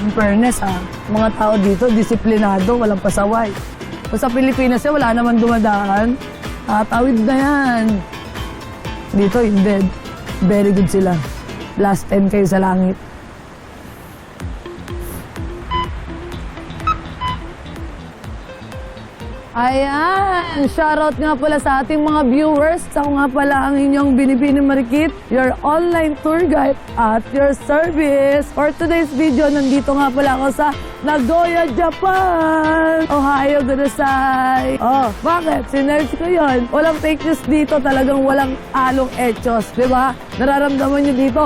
In fairness ha, mga tao dito, disiplinado, walang pasaway. Kung sa Pilipinas eh, wala naman dumadaan. Tatawid na yan. Dito, hindi. Very good sila. Last 10 kayo sa langit. Ayan! Shoutout nga pala sa ating mga viewers. Ako nga pala ang inyong Binibini Marikit, your online tour guide at your service. For today's video, nandito nga pala ako sa Nagoya, Japan! Ohio, Gudasai! Oh, bakit? Sinerge ko yun. Walang fake news dito. Talagang walang along etchos. Di ba? Nararamdaman nyo dito,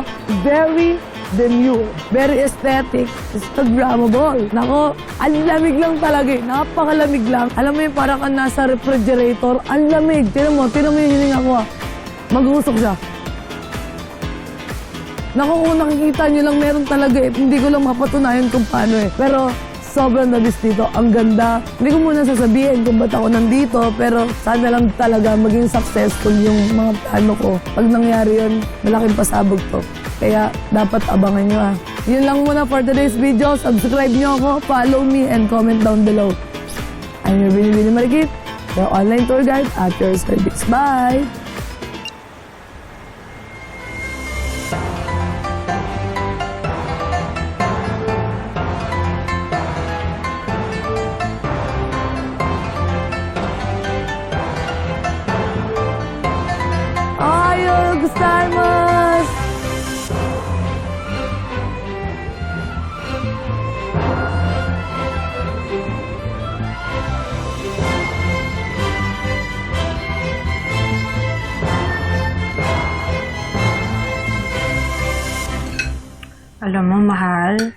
very demure, very aesthetic, Instagrammable. Nako, ang lamig lang talaga eh. Napakalamig lang. Alam mo yung parang kang nasa refrigerator. Ang lamig. Tinan mo, tinan mo yung hininga ko ah. Mag-uusok siya. Naku, kung nakikita nyo lang, meron talaga eh. Hindi ko lang mapatunayan kung paano eh. Pero sobrang nabis dito. Ang ganda. Hindi ko muna sasabihin kung ba't ako nandito, pero sana lang talaga maging successful yung mga plano ko. Pag nangyari yun, malaking pasabog to. Kaya dapat abangan nyo ah. Yun lang muna for today's video. Subscribe nyo ako, follow me, and comment down below. I'm your Binibini Marikit, your online tour guide at your service. Bye! Alam mo, mahal,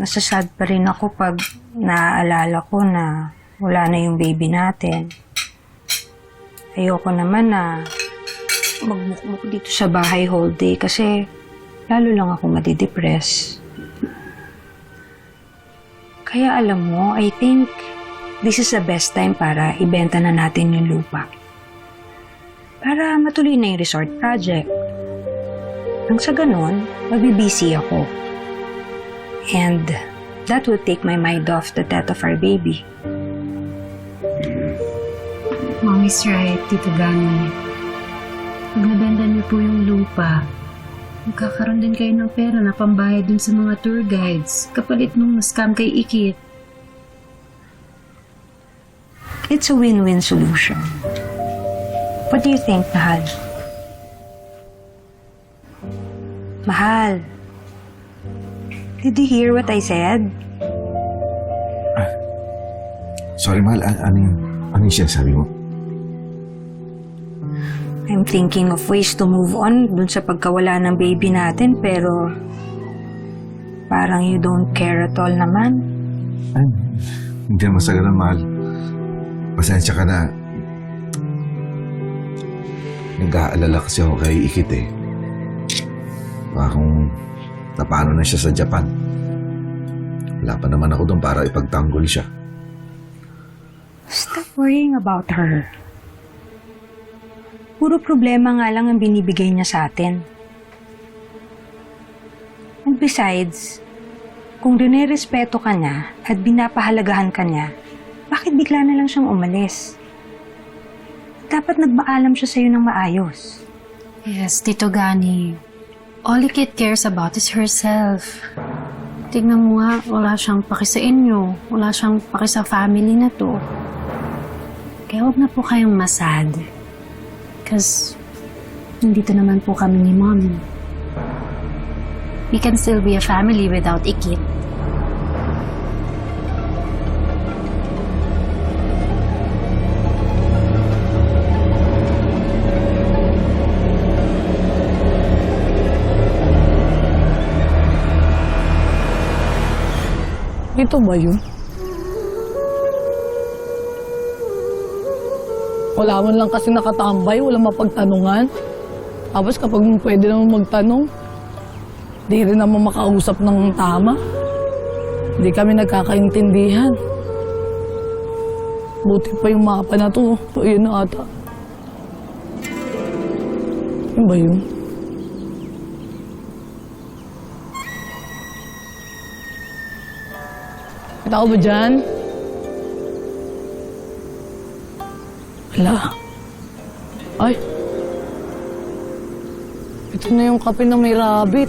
nasasad pa rin ako pag naaalala ko na wala na yung baby natin. Ayoko naman na magmukmuk dito sa bahay whole day kasi lalo lang ako madidepress. Kaya alam mo, I think this is the best time para ibenta na natin yung lupa. Para matuloy na yung resort project. Nang sa ganon, mabibisi ako. And that will take my mind off the death of our baby. Mommy's right, Tito Gani. Pag niyo po yung lupa, magkakaroon din kayo ng pera na pambayad dun sa mga tour guides kapalit nung na-scam kay Ikit. It's a win-win solution. What do you think, Mahal? Mahal. Did you hear what I said? Sorry, mahal. A- ano yung, ano yung sinasabi mo? I'm thinking of ways to move on dun sa pagkawala ng baby natin pero parang you don't care at all naman. Ay, hindi naman sa ganun, mahal. Pasensya ka na. Nag-aalala kasi ako kay Ikit eh. Baka kung napano na siya sa Japan. Wala pa naman ako doon para ipagtanggol siya. Stop worrying about her. Puro problema nga lang ang binibigay niya sa atin. And besides, kung dinirespeto ka niya at binapahalagahan ka niya, bakit bigla na lang siyang umalis? Dapat nagmaalam siya sa'yo ng maayos. Yes, Tito Gani. All Ikit cares about is herself. Tignan mo nga, wala siyang paki sa inyo. Wala siyang paki sa family na to. Kaya huwag na po kayong masad. Because, nandito naman po kami ni Mommy. We can still be a family without Ikit. Ito ba yun? Wala man lang kasi nakatambay, wala mapagtanungan. Tapos kapag pwede naman magtanong, di rin naman makausap ng tama. Hindi kami nagkakaintindihan. Buti pa yung mapa na to. Ito yun na ata. Yun ba yun? Kita ko ba dyan? Wala. Ay. Ito na yung kape na may rabbit.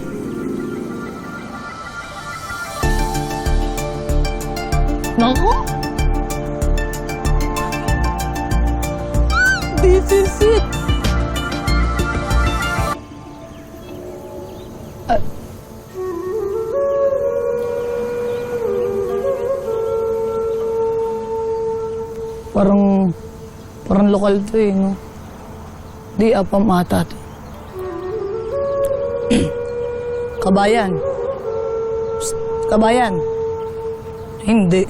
Nako! This is it! Parang, parang lokal to eh, no? Di apam ata to. kabayan. Kabayan. Hindi.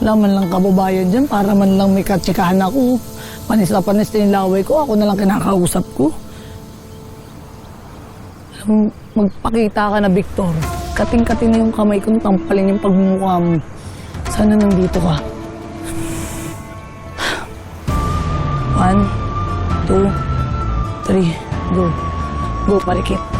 Wala man lang kababayan dyan para man lang may katsikahan ako. Panis na panis yung laway ko. Ako na lang kinakausap ko. Alam magpakita ka na, Victor. Kating-kating na yung kamay ko, tampalin yung pagmumukha mo. Sana nandito ka. One, two, three, go. Go, parikit.